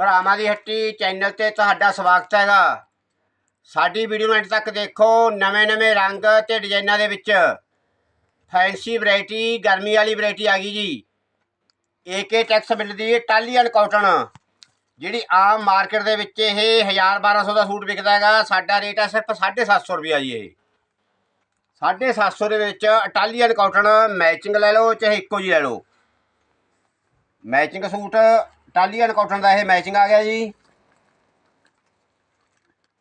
ਭਰਾਵਾਂ ਦੀ ਹੱਟੀ ਚੈਨਲ ਤੇ ਤੁਹਾਡਾ ਸਵਾਗਤ ਹੈਗਾ। ਸਾਡੀ ਵੀਡੀਓ ਨੂੰ ਤੱਕ ਦੇਖੋ ਨਵੇਂ-ਨਵੇਂ ਰੰਗ ਤੇ ਡਿਜ਼ਾਈਨਾਂ ਦੇ ਵਿੱਚ। ਫੈਂਸੀ ਵੈਰਾਈਟੀ, ਗਰਮੀ ਵਾਲੀ ਵੈਰਾਈਟੀ ਆ ਗਈ ਜੀ। ਏਕੇ ਟੈਕਸ ਮਿਲਦੀ ਹੈ ਇਟਾਲੀਅਨ ਕਾਟਨ ਜਿਹੜੀ ਆਮ ਮਾਰਕੀਟ ਦੇ ਵਿੱਚ ਇਹ 1000 1200 ਦਾ ਸੂਟ ਵਿਕਦਾ ਹੈਗਾ। ਸਾਡਾ ਰੇਟ ਹੈ ਸਿਰਫ 750 ਰੁਪਿਆ ਜੀ ਇਹ। 750 ਦੇ ਵਿੱਚ ਇਟਾਲੀਅਨ ਕਾਟਨ ਮੈਚਿੰਗ ਲੈ ਲਓ, ਚਾਹੇ ਇੱਕੋ ਜੀ ਲੈ ਲਓ। ਮੈਚਿੰਗ ਸੂਟ ਇਟਾਲੀਅਨ ਕਾਟਨ ਦਾ ਇਹ ਮੈਚਿੰਗ ਆ ਗਿਆ ਜੀ।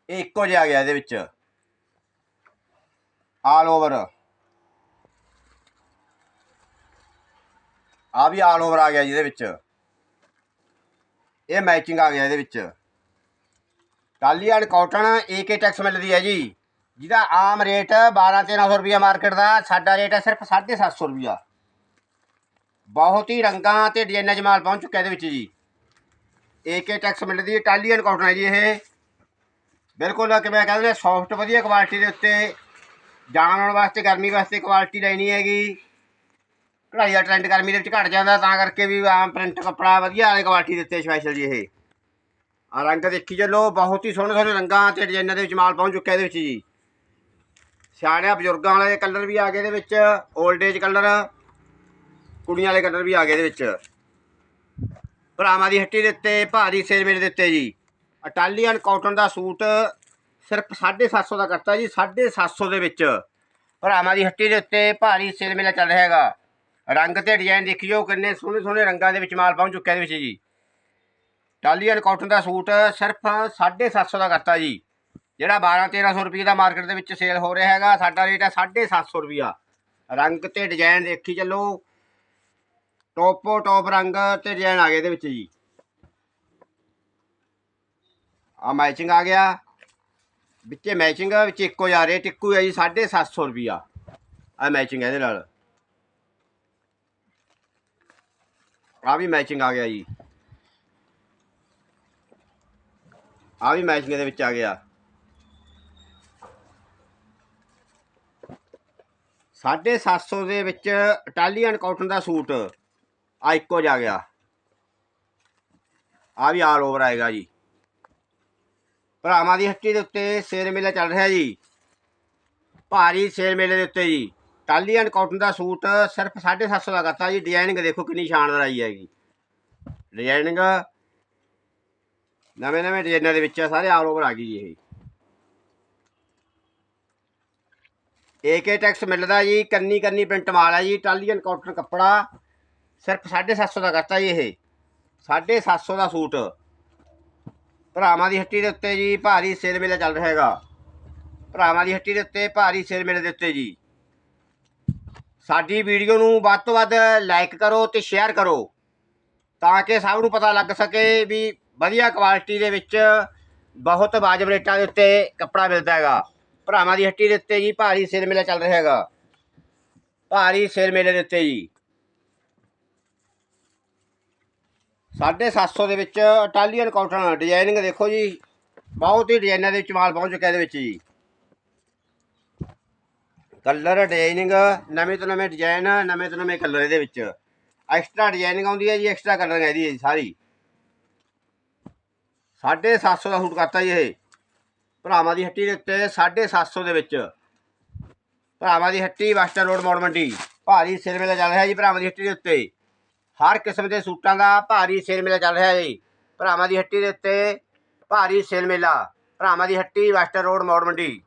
ਇਹ ਇੱਕੋ ਜਿਹਾ ਆ ਗਿਆ ਇਹਦੇ ਵਿੱਚ। ਆਲ ਓਵਰ ਆ ਵੀ ਆਲ ਓਵਰ ਆ ਗਿਆ ਜੀ ਇਹਦੇ ਵਿੱਚ। ਇਹ ਮੈਚਿੰਗ ਆ ਗਿਆ ਇਹਦੇ ਵਿੱਚ। ਇਟਾਲੀਅਨ ਕਾਟਨ ਏਕੇ ਟੈਕਸ ਮਿਲਦੀ ਹੈ ਜੀ। ਜਿਹਦਾ ਆਮ ਰੇਟ 12 1300 ਰੁਪਿਆ ਮਾਰਕੀਟ ਦਾ, ਸਾਡਾ ਰੇਟ ਹੈ ਸਿਰਫ 750 ਰੁਪਿਆ ਬਹੁਤ ਹੀ ਰੰਗਾਂ ਤੇ ਡਿਜ਼ਾਈਨਾਂ 'ਚ ਮਾਲ ਪਹੁੰਚ ਚੁੱਕਿਆ ਇਹਦੇ ਵਿੱਚ ਜੀ। ਏਕੇ ਟੈਕਸ ਮਿਲਦੀ ਹੈ ਇਟਾਲੀਅਨ ਕਾਟਨ ਹੈ ਜੀ ਇਹ। ਬਿਲਕੁਲ ਕਿ ਕਿਵੇਂ ਕਹਿੰਦੇ ਸੌਫਟ ਵਧੀਆ ਕੁਆਲਿਟੀ ਦੇ ਉੱਤੇ ਜਾਣ ਆਉਣ ਵਾਸਤੇ, ਗਰਮੀ ਵਾਸਤੇ ਕੁਆਲਿਟੀ ਲੈਣੀ ਹੈਗੀ। ਕਢਾਈ ਦਾ ਟ੍ਰੈਂਡ ਗਰਮੀ ਦੇ ਵਿੱਚ ਘਟ ਜਾਂਦਾ, ਤਾਂ ਕਰਕੇ ਵੀ ਆਮ ਪ੍ਰਿੰਟ ਕੱਪੜਾ ਵਧੀਆ ਵਾਲੀ ਕੁਆਲਿਟੀ ਦੇ ਉੱਤੇ ਸਪੈਸ਼ਲ ਜੀ ਇਹ। ਆ ਰੰਗ ਦੇਖੀ ਚੱਲੋ, ਬਹੁਤ ਹੀ ਸੋਹਣੇ ਸੋਹਣੇ ਰੰਗਾਂ ਤੇ ਡਿਜ਼ਾਈਨਾਂ ਦੇ ਵਿੱਚ ਮਾਲ ਪਹੁੰਚ ਚੁੱਕਿਆ ਇਹਦੇ ਵਿੱਚ ਜੀ। ਸਿਆਣਿਆਂ, ਬਜ਼ੁਰਗਾਂ ਵਾਲੇ ਕਲਰ ਵੀ ਆ ਗਏ ਇਹਦੇ ਵਿੱਚ 올ਡ ਏਜ ਕਲਰ ਕੁੜੀਆਂ ਵਾਲੇ ਕਲਰ ਵੀ ਆ ਗਏ ਇਹਦੇ ਵਿੱਚ। ਭਰਾਵਾਂ ਦੀ ਹੱਟੀ ਦੇ ਉੱਤੇ, ਭਾਰੀ ਸੇਲ ਮੇਲੇ ਦੇ ਉੱਤੇ ਜੀ। ਇਟਾਲੀਅਨ ਕਾਟਨ ਦਾ ਸੂਟ ਸਿਰਫ 750 ਦਾ ਕਰਤਾ ਜੀ 750 ਦੇ ਵਿੱਚ। ਭਰਾਵਾਂ ਦੀ ਹੱਟੀ ਦੇ ਉੱਤੇ, ਭਾਰੀ ਸੇਲ ਮੇਲਾ ਚੱਲ ਰਿਹਾ ਹੈਗਾ। ਰੰਗ ਤੇ ਡਿਜ਼ਾਈਨ ਦੇਖਿਓ, ਕਿੰਨੇ ਸੋਹਣੇ ਸੋਹਣੇ ਰੰਗਾਂ ਦੇ ਵਿੱਚ ਮਾਲ ਪਹੁੰਚ ਚੁੱਕਿਆ ਇਹਦੇ ਵਿੱਚ ਜੀ। ਇਟਾਲੀਅਨ ਕਾਟਨ ਦਾ ਸੂਟ ਸਿਰਫ 750 ਦਾ ਕਰਤਾ ਜੀ। ਜਿਹੜਾ 12 1300 ਰੁਪਏ ਦਾ ਮਾਰਕੀਟ ਦੇ ਵਿੱਚ ਸੇਲ ਹੋ ਰਿਹਾ ਹੈਗਾ, ਸਾਡਾ ਰੇਟ ਹੈ 750 ਰੁਪਿਆ ਰੰਗ ਤੇ ਡਿਜ਼ਾਈਨ ਦੇਖੀ ਚੱਲੋ। ਟੋਪੋ, ਟੋਪ ਰੰਗ ਤੇ ਡਿਜ਼ਾਈਨ ਆ ਗਏ ਇਹਦੇ ਵਿੱਚ ਜੀ। ਆ ਮੈਚਿੰਗ ਆ ਗਿਆ। ਵਿੱਚੇ ਮੈਚਿੰਗ ਵਿੱਚ ਇੱਕੋ ਜਾ ਰੇਟ ਇੱਕੋ ਹੈ ਜੀ 750 ਰੁਪਿਆ ਆ ਮੈਚਿੰਗ ਇਹਦੇ ਨਾਲ। ਆ ਵੀ ਮੈਚਿੰਗ ਆ ਗਿਆ ਜੀ। ਆ ਵੀ ਮੈਚਿੰਗ ਦੇ ਵਿੱਚ ਆ ਗਿਆ। ਸਾਢੇ 750 ਦੇ ਵਿੱਚ ਇਟਾਲੀਅਨ ਕਾਟਨ ਦਾ ਸੂਟ। ਆ ਇੱਕੋ ਜਾ ਗਿਆ। ਆ ਵੀ ਆਲ ਓਵਰ ਆਏਗਾ ਜੀ। ਭਰਾਵਾਂ ਦੀ ਹੱਟੀ ਦੇ ਉੱਤੇ ਸੇਲ ਮੇਲਾ ਚੱਲ ਰਿਹਾ ਜੀ। ਭਾਰੀ ਸੇਲ ਮੇਲੇ ਦੇ ਉੱਤੇ ਜੀ। ਇਟਾਲੀਅਨ ਕਾਟਨ ਦਾ ਸੂਟ ਸਿਰਫ 750 ਦਾ ਕਰਤਾ ਜੀ। ਡਿਜ਼ਾਈਨਿੰਗ ਦੇਖੋ ਕਿੰਨੀ ਸ਼ਾਨਦਾਰ ਆਈ ਹੈਗੀ। ਡਿਜ਼ਾਈਨਿੰਗ ਨਵੇਂ ਨਵੇਂ ਡਿਜ਼ਾਈਨਾਂ ਦੇ ਵਿੱਚ ਸਾਰੇ ਆਲ ਓਵਰ ਆ ਗਈ ਜੀ ਇਹ। ਏਕੇ ਟੈਕਸ ਮਿਲਦਾ ਜੀ। ਕੰਨੀ ਕੰਨੀ ਪ੍ਰਿੰਟ ਮਾਲ ਹੈ ਜੀ। ਇਟਾਲੀਅਨ ਕਾਟਨ ਕੱਪੜਾ ਸਿਰਫ 750 ਦਾ ਕਰਤਾ ਜੀ ਇਹ। 750 ਦਾ ਸੂਟ। ਭਰਾਵਾਂ ਦੀ ਹੱਟੀ ਦੇ ਉੱਤੇ ਜੀ ਭਾਰੀ ਸੇਲ ਮੇਲਾ ਚੱਲ ਰਿਹਾ ਹੈਗਾ। ਭਰਾਵਾਂ ਦੀ ਹੱਟੀ ਦੇ ਉੱਤੇ ਭਾਰੀ ਸੇਲ ਮੇਲੇ ਦੇ ਉੱਤੇ ਜੀ। ਸਾਡੀ ਵੀਡੀਓ ਨੂੰ ਵੱਧ ਤੋਂ ਵੱਧ ਲਾਈਕ ਕਰੋ ਤੇ ਸ਼ੇਅਰ ਕਰੋ। ਤਾਂ ਕਿ ਸਭ ਨੂੰ ਪਤਾ ਲੱਗ ਸਕੇ ਵੀ ਵਧੀਆ ਕੁਆਲਿਟੀ ਦੇ ਵਿੱਚ ਬਹੁਤ ਵਾਜਬ ਰੇਟਾਂ ਦੇ ਉੱਤੇ ਕੱਪੜਾ ਮਿਲਦਾ ਹੈਗਾ। ਭਰਾਵਾਂ ਦੀ ਹੱਟੀ ਦੇ ਉੱਤੇ ਜੀ ਭਾਰੀ ਸੇਲ ਮੇਲਾ ਚੱਲ ਰਿਹਾ ਹੈਗਾ। ਭਾਰੀ ਸੇਲ ਮੇਲੇ ਦੇ ਉੱਤੇ ਜੀ। 750 ਦੇ ਵਿੱਚ ਇਟਾਲੀਅਨ ਕਾਟਨ ਡਿਜ਼ਾਈਨਿੰਗ ਦੇਖੋ ਜੀ। ਬਹੁਤ ਹੀ ਡਿਜ਼ਾਈਨਾਂ ਦੇ ਵਿੱਚ ਮਾਲ ਪਹੁੰਚ ਚੁੱਕਿਆ ਇਹਦੇ ਵਿੱਚ ਜੀ। ਕਲਰ ਡਿਜ਼ਾਈਨਿੰਗ ਨਵੇਂ ਤੋਂ ਨਵੇਂ ਡਿਜ਼ਾਈਨ ਨਵੇਂ ਤੋਂ ਨਵੇਂ ਕਲਰ ਇਹਦੇ ਵਿੱਚ। ਐਕਸਟਰਾ ਡਿਜ਼ਾਈਨਿੰਗ ਆਉਂਦੀ ਹੈ ਜੀ ਐਕਸਟਰਾ ਕਲਰ ਹੈ ਇਹਦੀ ਸਾਰੀ। 750 ਦਾ ਸੂਟ ਕਰਤਾ ਜੀ ਇਹ। ਭਰਾਵਾਂ ਦੀ ਹੱਟੀ ਦੇ ਉੱਤੇ 750 ਦੇ ਵਿੱਚ। ਭਰਾਵਾਂ ਦੀ ਹੱਟੀ ਵੈਸਟਰਨ ਰੋਡ ਮੋੜ ਮੰਡੀ। ਭਾਰੀ ਸਿਰ ਮੇਲਾ ਚੱਲ ਰਿਹਾ ਜੀ ਭਰਾਵਾਂ ਦੀ ਹੱਟੀ ਦੇ ਉੱਤੇ। ਹਰ ਕਿਸਮ ਦੇ ਸੂਟਾਂ ਦਾ ਭਾਰੀ ਸੇਲ ਮੇਲਾ ਚੱਲ ਰਿਹਾ ਜੀ। ਭਰਾਵਾਂ ਦੀ ਹੱਟੀ ਦੇ ਉੱਤੇ ਭਾਰੀ ਸੇਲ ਮੇਲਾ। ਭਰਾਵਾਂ ਦੀ ਹੱਟੀ ਵੈਸਟਰ ਰੋਡ, ਮੌੜ ਮੰਡੀ।